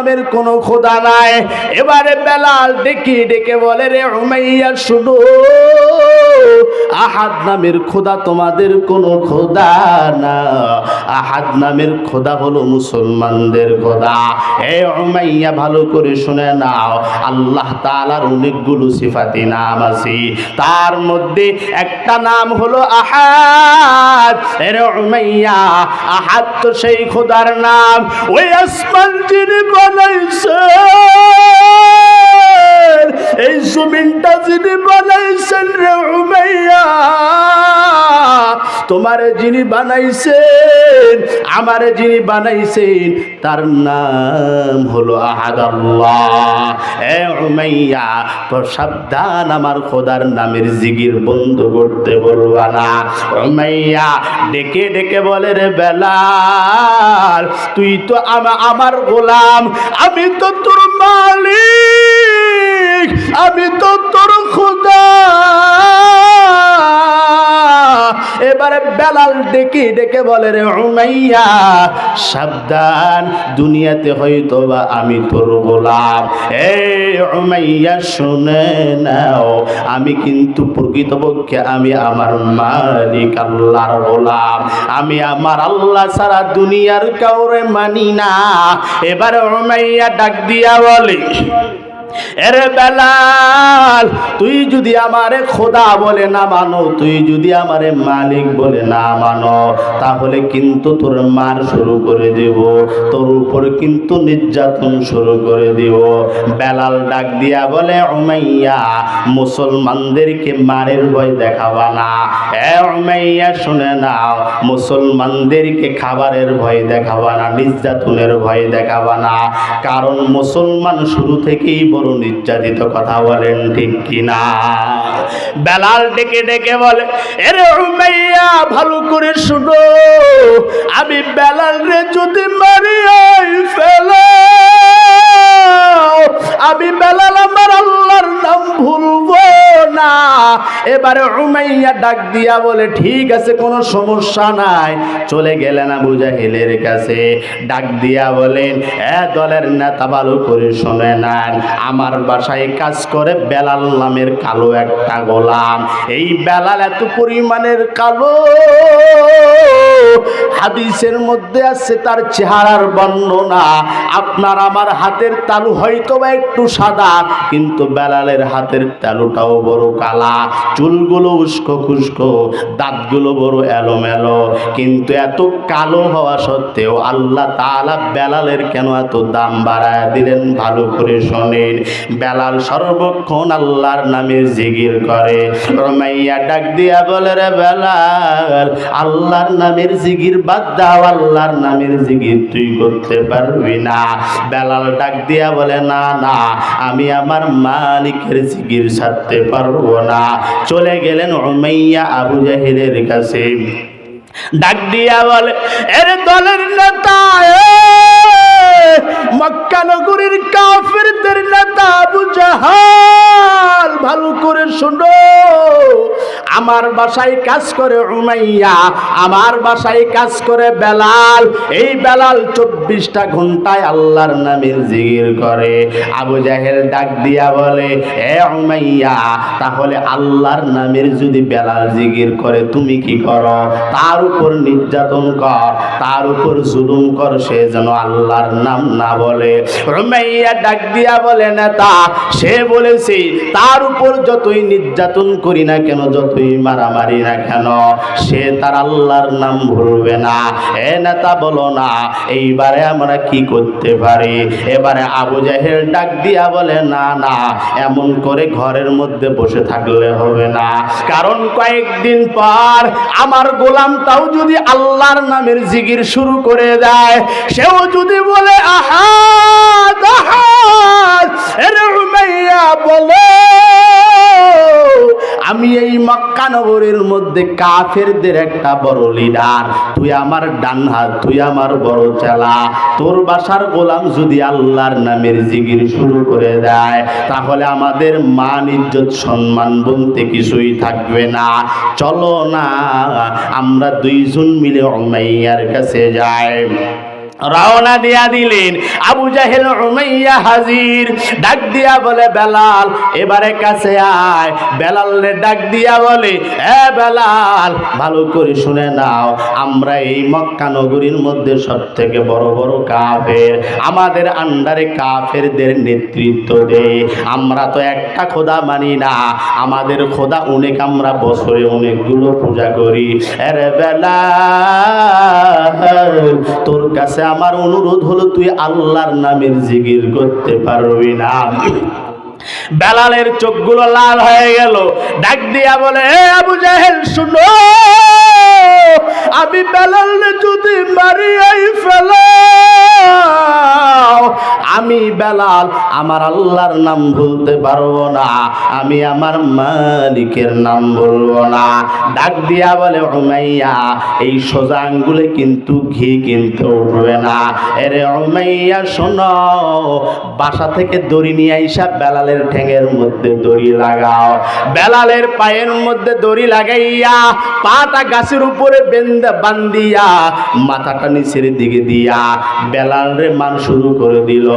নামের কোনো খোদা নাই। এবারে বেলাল ডেকে ডেকে বলে রে উমাইয়া শুনো। আহাদ নামের খোদা তোমাদের কোনো খোদা না। আহাদ নামের খোদা হলো মুসলমানদের খোদা। এ উমাইয়া, ভালো করে শুনে নাও। আল্লাহ তাআলার অনেকগুলো সিফাতি নাম আছে। তার মধ্যে একটা নাম হলো আহাদ। এর উমাইয়া, আহাদ তো সেই খোদার নাম। ওই আসমান যিনি বানাইছে। তোমারে যিনি বানাইছেন, আমারে যিনি বানাইছেন, তার নাম হলো আহাদ আল্লাহ এ উমাইয়া সাবধান আমার খোদার নামের জিগির বন্ধ করতে বলবা না। উমাইয়া, ডেকে ডেকে বলে রে বেলাল, তুই তো আমার গোলাম, আমি তো তোর মালিক। আমি তো তোর খোদা। এবারে বেলাল ডেকে ডেকে বলে, রে উমাইয়া, সাবধান, দুনিয়াতে হয়তো বা আমি তোর গোলাম। এ উমাইয়া, শুনে নাও, আমি কিন্তু প্রকৃতপক্ষে আমি আমার মালিক, আল্লাহর গোলাম। আমি আমার আল্লাহ ছাড়া দুনিয়ার কাউরে মানি না। এবারে উমাইয়া ডাক দিয়া বলে এরে বেলাল, তুই যদি আমারে খোদা বলে না মানো, তুই যদি আমারে মালিক বলে না মানো, তাহলে কিন্তু তোর মার শুরু করে দেব, তোর উপর কিন্তু নির্যাতন শুরু করে দেব। বেলাল ডাক দিয়া বলে, উমাইয়া, মুসলমানদেরকে মারের ভয় দেখাবা না। এ উমাইয়া, শুনে নাও, মুসলমানদেরকে খাবারের ভয় দেখাবা না, নির্যাতনের ভয় দেখাবা না। কারণ মুসলমান শুরু থেকেই বড় নির্যাতিত কথা বলেন ঠিক কিনা? বেলাল ডেকে ডেকে বলে, এরে উমাইয়া, ভালো করে শুনো। আমি বেলাল রে যদি মারি ফেলো আমি বেলাল আল্লাহর নাম ভুলবো না। এবারে উমাইয়া ডাক দিয়া বলে, ঠিক আছে, কোনো সমস্যা নাই। চলে গেলেন আবু জাহিলের কাছে। ডাক দিয়া বলেন, এ দলের নেতা ভালো করে শুনে নেন আমার বাসায় কাজ করে বেলাল নামের কালো একটা গোলাম। এই বেলাল এত পরিমাণের কালো। হাদিসের মধ্যে আছে, তার চেহারার বর্ণনা। আপনার আমার হাতের তালু হয়তো বা একটু সাদা, কিন্তু বেলালের হাতের তালুটাও বড় কালা। চুলগুলো উস্কো খুস্কো, দাঁতগুলো বড় এলোমেলো। কিন্তু এত কালো হওয়া সত্ত্বেও আল্লাহ তাআলা বেলালের কেন এত দাম বাড়ায় দিলেন ভালো করে শোনেন। বেলাল সর্বক্ষণ আল্লাহর নামে জিগির করে। রমাইয়া ডাক দিয়া বলে, রে বেলাল, আল্লাহর নামের জিগির বাদ দাও, আল্লাহর নামের জিগির তুই করতে পারবি না। বেলাল ডাক দিয়া বলে, না না, আমি আমার মালিকের জিকির ছাড়তে পারব না। চলে গেলেন উমাইয়া আবু জাহিলের কাছে। ডাক দিয়া বলে, এর দলের নেতা মক্কা নগরীর কাফেরদের নেতা আবু জাহাল, ভালো করে শোনো। আমার বাসায় কাজ করে উমাইয়া, আমার বাসায় কাজ করে বেলাল। এই বেলাল চব্বিশটা ঘন্টায় আল্লাহর নামের জিগির করে। আবু জাহেল ডাক দিয়া বলে, এ উমাইয়া, তাহলে আল্লাহর নামের যদি বেলাল জিগির করে, তুমি কি করো? তার উপর নির্যাতন কর, তার উপর জুলুম কর, সে যেন আল্লাহর নাম না বলে। উমাইয়া ডাক দিয়া বলে, নেতা, সে বলেছে, তার উপর যতই নির্যাতন করি না কেন, যতই মারামারি না কেন, সে তার আল্লাহর নাম ভুলবে না। এ নেতা, বলো না, এইবারে আমরা কি করতে পারি? এবারে আবু জাহেল ডাক দিয়া বলে, না না, এমন করে ঘরের মধ্যে বসে থাকলে হবে না। কারণ কয়েকদিন পর আমার গোলামটাও যদি আল্লাহর নামের জিগির শুরু করে দেয়, সেও যদি বলে আহাদ আহাদ। এরে উমাইয়া আমি এই মক্কা নগরের মধ্যে কাফেরদের একটা বড় লিডার তুই আমার ডান হাত, তুই আমার বড় চেলা। তোর বাসার গোলাম যদি আল্লাহর নামের জিগির শুরু করে দেয়, তাহলে আমাদের মান, ইজ্জত, সম্মান বলতে কিছুই থাকবে না। চলো না, আমরা দুইজন মিলে উমাইয়ার কাছে যাই। রওনা দিয়া দিলেন। আবু জাহেল, উমাইয়া হাজির। ডাক দিয়া বলে, বেলাল, এবারে কাছে আয়। বেলালে ডাক দিয়া বলে, এ বেলাল, ভালো করে শুনে নাও, আমরা এই মক্কা নগরীর মধ্যে সব থেকে বড় বড় কাফের। আমাদের আন্ডারে কাফেরদের নেতৃত্ব দেয় আমরা তো একটা খোদা মানি না। আমাদের খোদা অনেক, আমরা বছরে অনেকগুলো পূজা করি। আরে বেলাল, তোর কাছে আমার অনুরোধ হলো তুই আল্লাহর নামের জিগির করতে পারবি না। বেলালের চোখগুলো লাল হয়ে গেল। ডাক দিয়া বলে আবু জাহেল, শুনো। আমি বেলাল যদি মারিয়াই ফেলাও আমি বেলাল, আমার আল্লাহর নাম ভুলতে পারব না। আমি আমার মালিকের নাম বলব না। ডাক দিয়া বলে, উমাইয়া, এই সোজা আঙ্গুলে কিন্তু ঘি কিনতে উঠবে না। এরে উমাইয়া, শোনো, বাসা থেকে দড়ি নিয়ে আইসা বেলালের ঠেঙের মধ্যে দড়ি লাগাও। বেলালের পায়ের মধ্যে দড়ি লাগাইয়া, পাটা গাছের উপরে বেন্দা বান্দিয়া মাথাটা নিচের দিকে দিয়া, বেলাল রে মান শুরু করে দিল।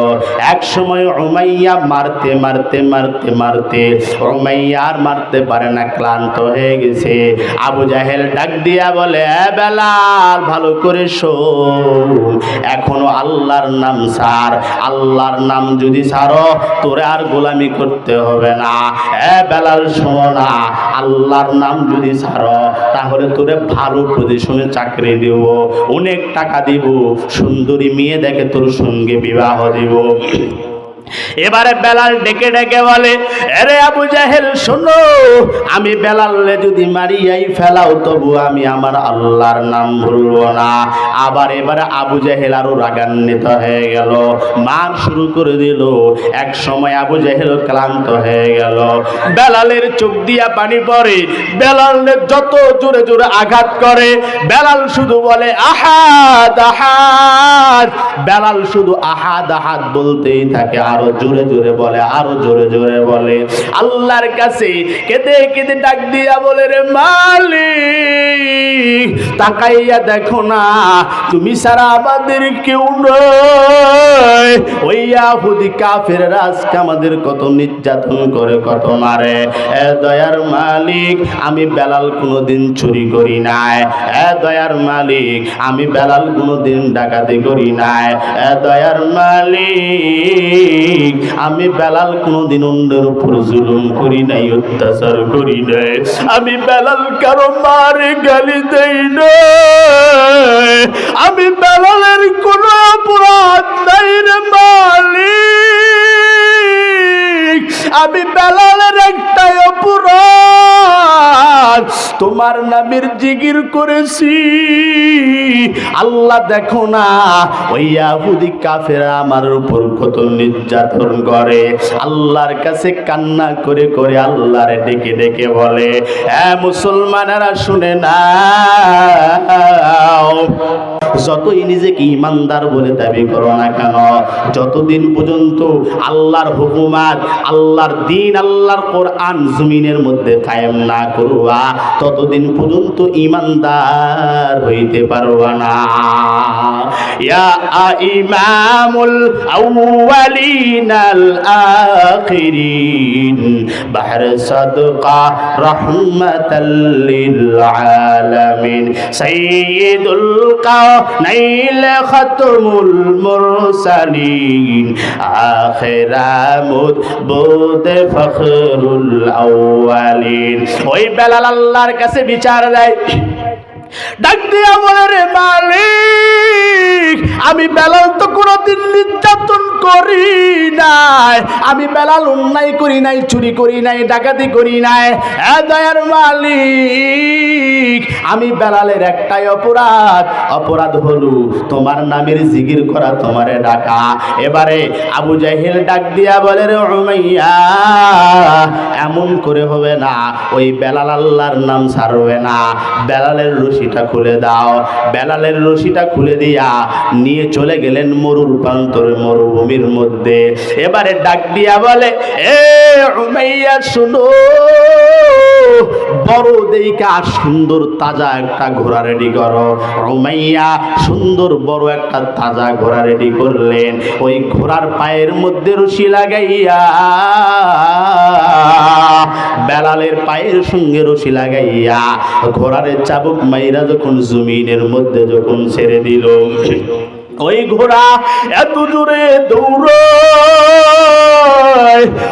এক সময় উমাইয়া মারতে মারতে মারতে মারতে উমাইয়া আর মারতে পারে না, ক্লান্ত হয়ে গেছে। আবু জাহেল ডাক দিয়া বলে, "এ বেলাল, ভালো করে শোন। এখনও আল্লাহর নাম সার আল্লাহর নাম যদি সারো তোরে আর গোলামি করতে হবে না। এ বেলাল, শোনো না। আল্লাহর নাম যদি সারো তাহলে তোরে ভালো পজিশনে চাকরি দেব। অনেক টাকা দিব। সুন্দরী মেয়ে দেখে তোর সঙ্গে বিবাহ দিব। এবারে বেলাল ডেকে ডেকে বলে আরে আবু জাহেল, শোনো, আমি বেলালে যদি মারিয়াই ফেলাও, তবু আমি আমার আল্লাহর নাম ভুলবো না। আবার এবারে আবু জাহেল আরও রাগান্বিত হয়ে গেল, মার শুরু করে দিল। এক সময় আবু জাহেল ক্লান্ত হয়ে গেল। বেলালের চোখ দিয়া পানি পড়ে, বেলালের যত জোরে জোরে আঘাত করে, বেলাল শুধু বলে, আহাদ আহাদ। বেলাল শুধু আহাদ আহাদ বলতেই থাকে, আরও জোরে জোরে বলে, আরও জোরে জোরে বলে। আল্লাহর কাছে কেঁদে কেঁদে ডাক দিয়া বলে, রে মালিক, তাকাইয়া দেখো না, তুমি সারা আমাদের কেউ নয় ওই আহুদি কাফের আজকে আমাদের কত নির্যাতন করে, কত মারে। এ দয়ার মালিক, আমি বেলাল কোনোদিন চুরি করি নাই। এ দয়ার মালিক, আমি বেলাল কোনোদিন ডাকাতি করি নাই। এ দয়ার মালিক আমি বেলাল কোনোদিন অন্যের উপর জুলুম করি নাই, অত্যাচার করি নাই। আমি বেলাল কারও মারে গালি দেই নাই। আমি বেলালের কোনো অপরাধ নাই রে মালিক। আমি বেলালের একটাই অপরাধ। তোমার নামের জিগির করেছি। আল্লাহ দেখো না, ওই আহুদি কাফেরা আমার উপর কত নির্যাতন করে। আল্লাহর কাছে কান্না করে করে আল্লাহরে ডেকে ডেকে বলে হ্যাঁ মুসলমানেরা শুনে না যতই নিজেকে ইমানদার বলে দাবি করো না কেন, যতদিন পর্যন্ত আল্লাহর হুকুমাত আল্লাহর দিন, আল্লাহর কোরআন জমিনের মধ্যে কায়েম না করবা ততদিন পর্যন্ত ইমানদার হইতে পারবা না। ইয়া ইমামুল আউয়ালিনাল আখিরিন বাহর সাদকা রাহমাতাল লিল আলামিন সাইয়্যিদুল কাওনাইল খাতমুল মুরসালিন, আখিরামুদ বুদ ফখরুল আউয়ালিন। ওই বেলাল আল্লাহর কাছে বিচার দেয়, ডাক দিয়া বলে, রে মালিক, আমি বেলাল তো কোনোদিন নির্যাতন করি নাই। আমি বেলাল অন্যায় করি নাই, চুরি করি নাই, ডাকাতি করি নাই। দয়ার মালিক, আমি বেলালের একটাই অপরাধ। অপরাধ হলো তোমার নামের জিগির করা, তোমারে ডাকা। এবারে আবু জাহিল ডাক দিয়া বলে, রে উমাইয়া, এমন করে হবে না, ওই বেলাল আল্লাহর নাম ছাড়বে না। বেলালের রশিটা খুলে দাও। বেলালের রশিটা খুলে দিয়া নিয়ে চলে গেলেন মরুর প্রান্তর মরুভূমির মধ্যে। এবারে ডাক দিয়া বলে, এ উমাইয়া, শুনো। বড় দেইকা, সুন্দর তাজা একটা ঘোড়া রেডি করো। রুমাইয়া সুন্দর বড় একটা তাজা ঘোড়া রেডি করলেন। ওই ঘোড়ার পায়ের মধ্যে রশি লাগাইয়া, বেলালের পায়ের সঙ্গে রশি লাগাইয়া, ঘোড়ার চাবুক মাইরা যখন জমিনের মধ্যে যখন ছেড়ে দিল ওই ঘোড়া এত জোরে দৌড়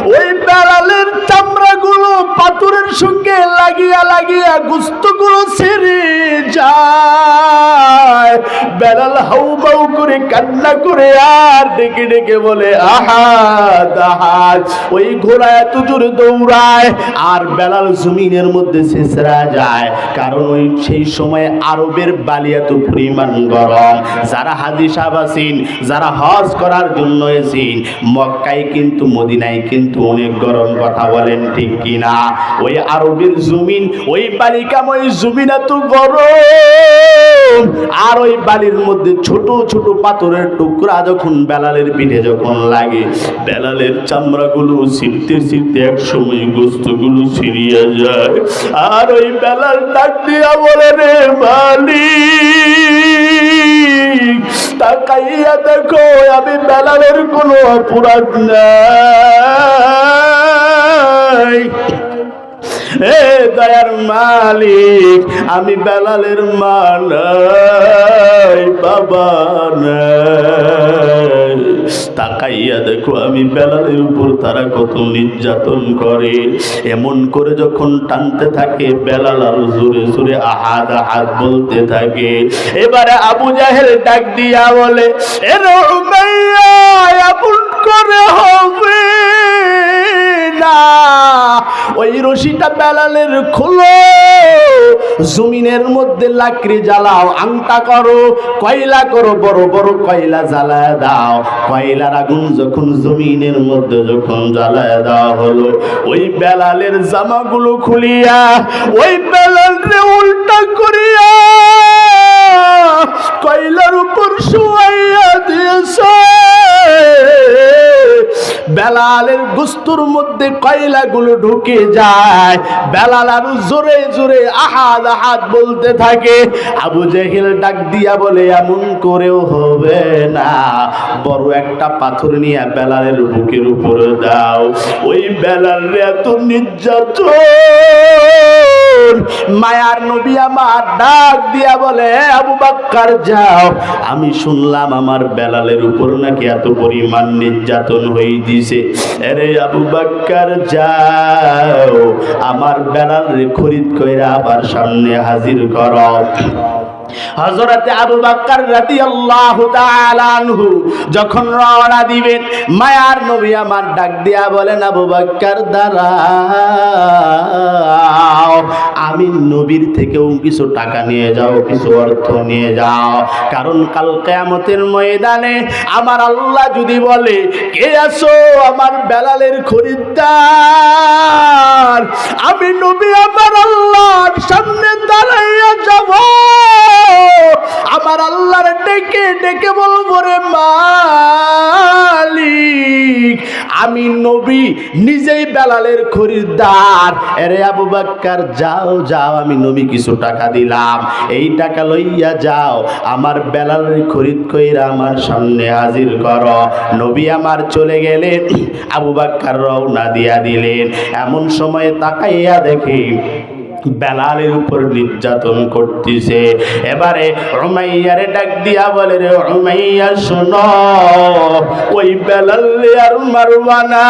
ওই বেড়ালের চামড়াগুলো পাথরের সঙ্গে লাগিয়া লাগিয়া গুস্তগুলো ছেড়ে যায়। বেড়াল হাউ বাউ করে কান্না করে আর ডেকে ডেকে বলে আহাদ আহাদ ওই ঘোড়া এত জোরে দৌড়ায় আর বেলাল জমিনের মধ্যে শেষরা যায়। কারণ ওই সেই সময় আরবের বালি এত পরিমাণ গরম। যারা হাজি সাহেব যারা হজ করার জন্য এসেন মক্কায় কিন্তু, মদিনায় কিন্তু অনেক গরম কথা বলেন ঠিক কিনা? ওই আরবের জমিন, ওই বালিকাময় জমিন এত গরম। আর ওই বালির মধ্যে ছোট ছোট পাথরের টুকরা যখন বেলালের পিঠে যখন লাগে, বেলালের চামড়াগুলো ছিটতে ছিটতে এক সময় গোস্তগুলো ছিঁড়িয়ে যায়। আর ওই বেলাল ডাক দিয়া বলে, রে মালিক, তাকাইয়া দেখো, আমি বেলালের কোনো অপরাধ নাই। এ দয়ার মালিক, আমি বেলালের মালাই, বাবা তাকাইয়া দেখো, আমি বেলালের উপর তারা কত নির্যাতন করে। এমন করে যখন টানতে থাকে, বেলাল আর জোরে জোরে আহাদ আহাদ বলতে থাকে। এবারে আবু জাহেল ডাক দিয়া বলে এ রুমাইয়া এমন করে হবে না। ওই রশিটা বেলালের খোলো। জমিনের মধ্যে লাকড়ি জ্বালাও, আংটা করো, কয়লা করো, বড় বড় কয়লা জ্বালায় দাও। কয়লার আগুন যখন জমিনের মধ্যে যখন জ্বালায় দেওয়া হলো, ওই বেলালের জামাগুলো খুলিয়া, ওই বেলালরে উল্টা করিয়া কয়লার উপর শুয়াইয়া দিয়েছে। বেলালের গুস্তুর মধ্যে কয়লাগুলো ঢুকে যায়। বেলাল আরও জোরে জোরে আহাদ আহাদ বলতে থাকে। আবু জেহেল ডাক দিয়া বলে, এমন করেও হবে না। বড় একটা পাথর নিয়ে বেলালের বুকের উপরে দাও। ওই বেলাল এত নির্যাতন। মায়ার নবী আমার ডাক দিয়া বলে আবু বাক্কার, যাও। আমি শুনলাম আমার বেলালের উপর নাকি এত পরিমাণ নির্যাতন হয়ে দিছে। আরে আবু বাক্কার, যাও, আমার বেলার খরিদ কইরা আবার সামনে হাজির কর। হজরতে আবু বাক্কার রাদিয়াল্লাহু তাআলা আনহু যখন রওনা দিবেন, মায়ার নবী আমার ডাক দিয়া বলেন, আবু বাক্কার দাঁড়াও, আমি নবীর থেকেও কিছু টাকা নিয়ে যাও, কিছু অর্থ নিয়ে যাও। কারণ কাল কেয়ামতের ময়দানে আমার আল্লাহ যদি বলে, কে আসো আমার বেলালের খরিদ্দার? আমি নবী আমার আল্লাহর সামনে দাঁড়াইয়া যাব। আমার আল্লাহর ডেকে ডেকে বলব রে মালিক, আমি নবী, নিজেই বেলালের খরিদ্দার। এরে আবু বাক্কার, যাও যাও, আমি নবী, কিছু টাকা দিলাম। এই টাকা লইয়া যাও, আমার বেলালের খরিদ কইরা আমার সামনে হাজির কর। নবী আমার চলে গেলেন, আবু বাক্কার রওনা দিয়া দিলেন। এমন সময়ে তাকাইয়া দেখি বেলালের উপর নির্যাতন করতেছে। এবারে রুমাইয়ারে ডাক দিয়া বলে, রে রুমাইয়া শোন, ওই বেলাল আর মারবা না,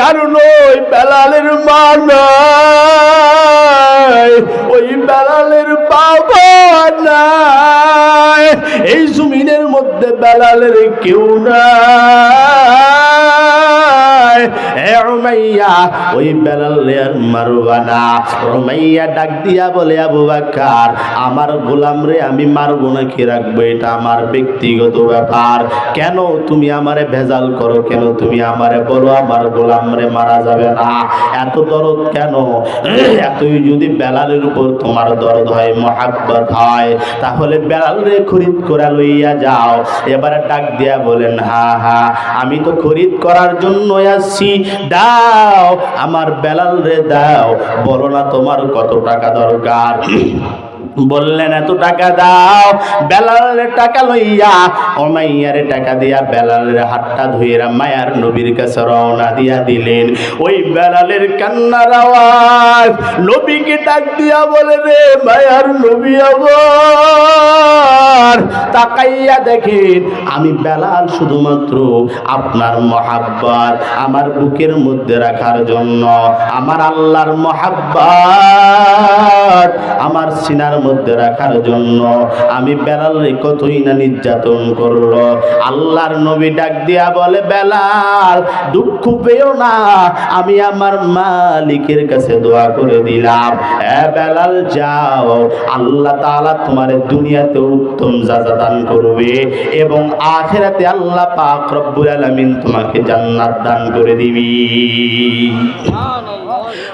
কারণ ওই বেলালের মা নাই, ওই বেলালের বাবা নাই, এই জমিনের মধ্যে বেলালের কেউ নাই। উমাইয়া, ওই বেলাল আর মারবা না। উমাইয়া ডাক দিয়া বলে, আবু বাক্কার, আমার গোলাম রে, আমি মারবো নাকি রাখব? এটা আমার ব্যক্তিগত ব্যাপার। কেন তুমি আমারে ভেজাল করো? কেন তুমি আমারে বলো, আমার গোলাম রে মারা যাবে না? এত দরদ কেন? এতই যদি বেলালের উপর তোমার দরদ হয়, মহাব্বত হয়, তাহলে বেলাল রে খরিদ করা লইয়া যাও। এবারে ডাক দিয়া বলেন, হা হা, আমি তো খরিদ করার জন্য আসছি। দাও আমার বেলাল রে দাও। বলো না তোমার কত টাকা দরকার? বললেন, এত টাকা দাও, বেলালের টাকা লইয়া অমাইয়ারে টাকা দিয়া বেলালের হাতটা ধুইরা মায়ার নবীর কাছে রওনা দিয়া দিলেন। ওই বেলালের কান্নার আওয়াজ নবীকে ডাক দিয়া বলে, রে মায়ার নবী আবার তাকাইয়া দেখেন, আমি বেলাল শুধুমাত্র আপনার মহাব্বত, আমার বুকের মধ্যে রাখার জন্য, আমার আল্লাহর মহাব্বত, আমার সিনার মধ্যে রাখার জন্য। আমি বেলাল কতই না নির্যাতন করল। আল্লাহর নবী ডাক দিয়া বলে বেলাল দুঃখ পেও না। আমি আমার মালিকের কাছে দোয়া করে দিলাম। এ বেলাল যাও। আল্লাহ তাআলা তোমার দুনিয়াতে উত্তম যাজা দান করবে এবং আখেরাতে আল্লাহ পাক রব্বুল আলামিন তোমাকে জান্নাত দান করে দিবি।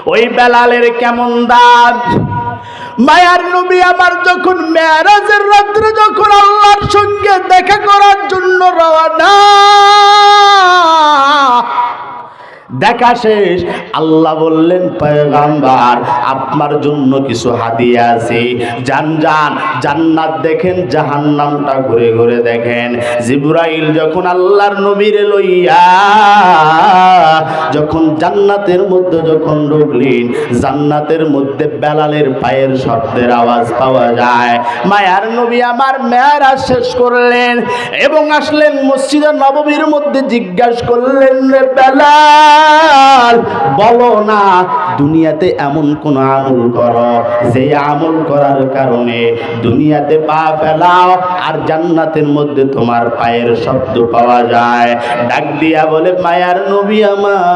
ওই বেলালের কেমন দাঁত? মায়ার নবী আমার যখন মেয়ারাজের রাত্রে যখন আল্লাহর সঙ্গে দেখা করার জন্য রওনা দেখা শেষ। আল্লাহ বললেন, পয়গাম্বার, আপনার জন্য কিছু হাদিয়া আছে। যান যান, জান্নাত দেখেন, জাহান্নামটা ঘুরে ঘুরে দেখেন। জিব্রাইল যখন আল্লাহর নবীরে লইয়া, যখন জান্নাতের মধ্যে যখন ঢুকলেন, জান্নাতের মধ্যে বেলালের পায়ের শব্দের আওয়াজ পাওয়া যায়। মায়ার নবী আমার মেয়ারা শেষ করলেন এবং আসলেন মসজিদে নববীর মধ্যে জিজ্ঞাসা করলেন, রে বেলাল বলো না, দুনিয়াতে এমন কোন আমল করো যে আমল করার কারণে দুনিয়াতে পা ফেলাও আর জান্নাতের মধ্যে তোমার পায়ের শব্দ পাওয়া যায়। ডাক দিয়া বলে, মায়ার নবী আমার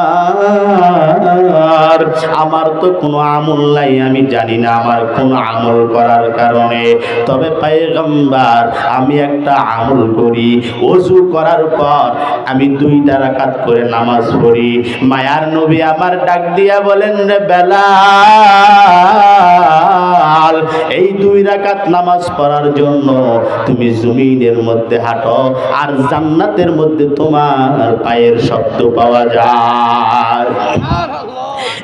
আমার তো কোনো আমল নাই, আমি জানি না আমার কোন আমল করার কারণে। তবে পায়গম্বার, আমি একটা আমল করি, অজু করার পর আমি দুইটা রাকাত করে নামাজ পড়ি। মায়ার নবী আমার ডাক দিয়া বলেন রে বেলাল, এই দুই রাকাত নামাজ পড়ার জন্য তুমি জমিনের মধ্যে হাঁটো আর জান্নাতের মধ্যে তোমার পায়ের শব্দ পাওয়া যায়।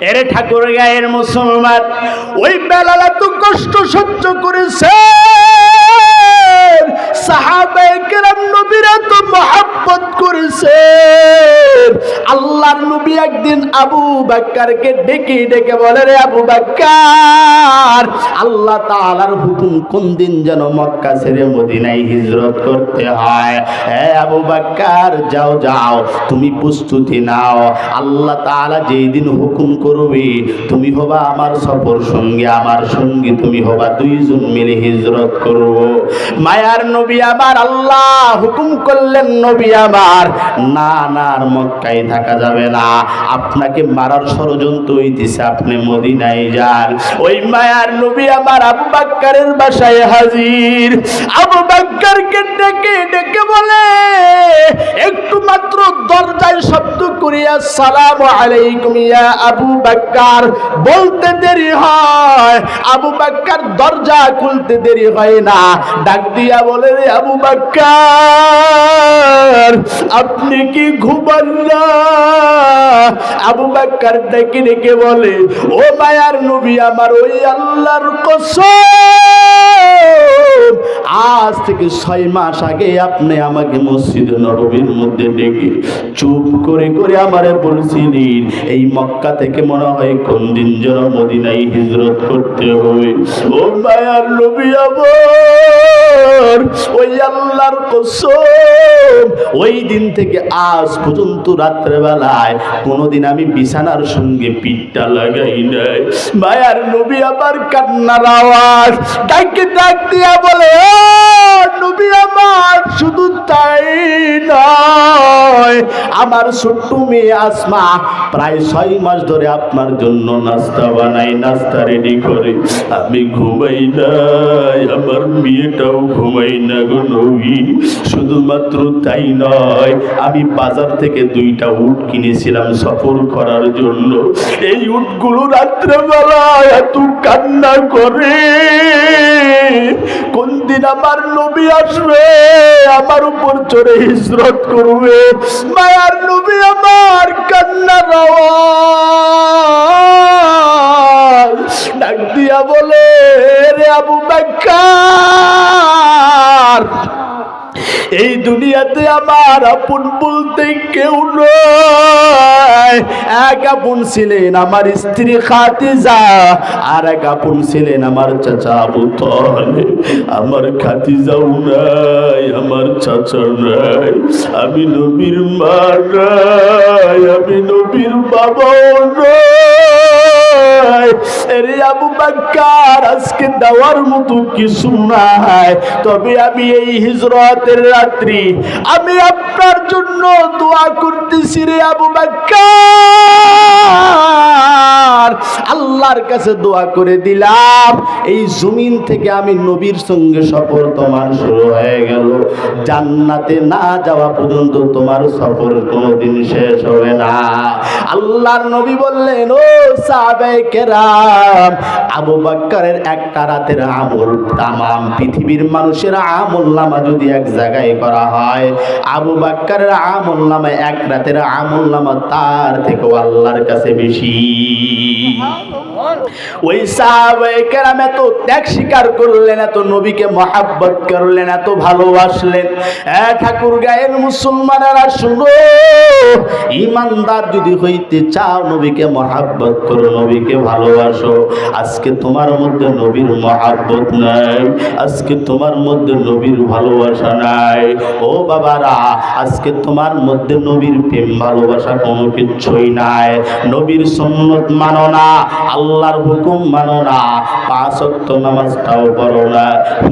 এরে ঠাকুর গায়ের মুসলমান, ওই বেলাল তো কষ্ট সহ্য করেছে। নবীরা তো মহাব্বত করেছে আল্লাহর নবী একদিন আবু বাক্কারকে ডেকে ডেকে বলে, রে আবু বাক্কার, আল্লাহ হুকুম কোন দিন যেন মক্কা ছেড়ে মদিনায় হিজরত করতে হয়? হ্যাঁ আবু বাক্কার, যাও যাও, তুমি প্রস্তুতি নাও। আল্লাহ তাআলা যেই দিন হুকুম করবে, তুমি হবা আমার সফর সঙ্গে আমার সঙ্গী, তুমি হবা দুইজন মিলে হিজরত করব। মায়ার নবী আমার আল্লাহ হুকুম করলেন নবী আমার না না, আর মক্কায় থাকা যাবে না। আপনাকে মারার ষড়যন্ত্র হইতেছে আপনি মদিনায় যান। ওই মায়ার নবী আমার আবু বাক্কারের বাসায় হাজির। আবু বাক্কারকে ডেকে ডেকে বলে, একটু মাত্র দরজায় শব্দ করিয়া, সালাম আলাইকুম ইয়া আবু বাক্কার। বলতে দেরি হয়। আবু বাক্কার দরজা খুলতে দেরি হয় না। ডাক দিয়া বলে, রে আবু বাক্কার, আপনি কি ঘুমান না? আবু বাক্কার ডেকে ডেকে বলে, ও মায়ার নবী, আমার ওই আল্লাহর কসম, আজ থেকে ছয় মাস আগে আপনি আমাকে মসজিদ নববীর মধ্যে ডেকে চুপ করে করে আমারে বলছিলেন, এই মক্কা থেকে মনে হয় কোন দিন যেন মদিনায় হিজরত করতে হবে। ও মায়ার নবী আমার ওই আল্লাহর কসম ওই দিন থেকে আজ পর্যন্ত রাত্রেবেলায় কোনোদিন আমি বিছানার সঙ্গে পিঠটা লাগাই নাই। মায়ার নবী আমার কান্নার আওয়াজ ডাকে ডাক দিয়া বলে নবী আমার, শুধু তাই নয় আমার ছোট্ট মেয়ে আসমা প্রায় ছয় মাস ধরে আপনার জন্য নাস্তা বানাই নাস্তা রেডি করে। আমি ঘুমাই নাই, আমার মেয়েটাও ঘুমাই না গো নবী। শুধুমাত্র তাই নয়, আমি বাজার থেকে দুইটা উট কিনেছিলাম সফর করার জন্য। এই উটগুলো রাত্রেবেলায় এত কান্না করে। কোন দিন আমার নবী আসবে, আমার উপর চড়ে হিজরত করবে। মায়ার নবী আমার কান্না ডাক দিয়া বলে রে আবু বাক্কার এই দুনিয়াতে আমার আপন বলতে কেউ নয়। এক আপন ছিলেন আমার স্ত্রী খাতিজা আর এক আপন ছিলেন আমার চাচা আবু তালেব। আমার খাতিজাও নাই, আমার চাচা নাই। আমি নবীর মা নাই, আমি নবীর বাবাও নাই। আল্লাহর কাছে দোয়া করে দিলাম। এই জমিন থেকে আমি নবীর সঙ্গে সফর তোমার শুরু হয়ে গেল। জান্নাতে না যাওয়া পর্যন্ত তোমার সফর কোনোদিন শেষ হবে না। আল্লাহর নবী বললেন, ও সাহাবে কেরাম আবু বাক্কারের একটা রাতের আমল পৃথিবীর মানুষের আমল নামা যদি এক জায়গায় করা হয়, আবু বাক্কারের আমল নামা এক রাতের আমল নামা তার থেকেও আল্লাহর কাছে বেশি। ওই সাহাবে এত ত্যাগ স্বীকার করলেন, এত নবীকে মহাব্বত করলেন, এত ভালোবাসলেন। ঠাকুর গায়ের মুসলমানেরা শুনো ইমানদার যদি হইতে চাও নবীকে মহাব্বত করো নবীকে ভালোবাসো। আজকে তোমার মধ্যে নবীর মহাব্বত নাই। আজকে তোমার মধ্যে নবীর ভালোবাসা নাই। ও বাবারা, আজকে তোমার মধ্যে নবীর প্রেম, ভালোবাসা কোনো কিছুই নাই। নবীর সন্ন্যত মানো না, আল্লাহর হুকুম মানো না। পাঁচ ওয়াক্ত নামাজটাও পড়ো না।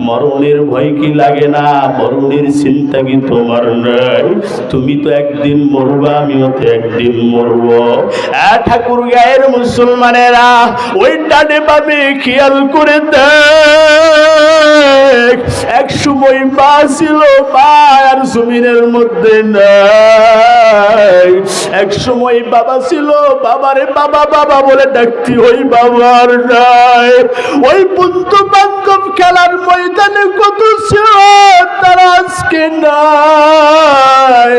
মরণের ভয় কি লাগে না? মরণের চিন্তা কি তোমার নাই? তুমি তো একদিন মরবা, আমিও তো একদিন মরব। ঠাকুর গায়ের মুসলমানেরা ওই ডানে বামে খেয়াল করে দেখ, এক সময় মা ছিল, মা জমিনের মধ্যে এক সময় বাবা ছিল, বাবারে বাবা বাবা বলে ডাকতি ওই বাবার নাই। ওই বন্ধু বান্ধব খেলার ময়দানে কত ছিল, তারা আজকে নাই।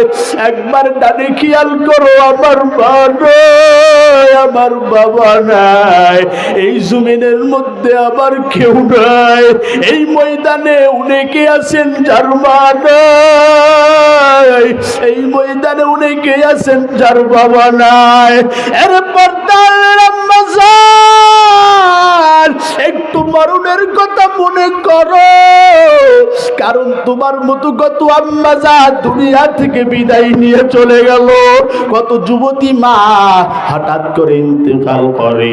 একবার ডানে খেয়াল করো, আমার মা আমার বাবা নাই। এই জমিনের মধ্যে আবার কেউ নাই। এই ময়দানে অনেকে আছেন যার মা নাই। এই ময়দানে অনেকে আছেন যার বাবা নাই। এরপর তার রমজান একটু মরণের কথা মনে করো। কারণ তোমার মতো কত আম্মাজা দুনিয়া থেকে বিদায় নিয়ে চলে গেল, কত যুবতী মা হঠাৎ করে ইন্তেকাল করে।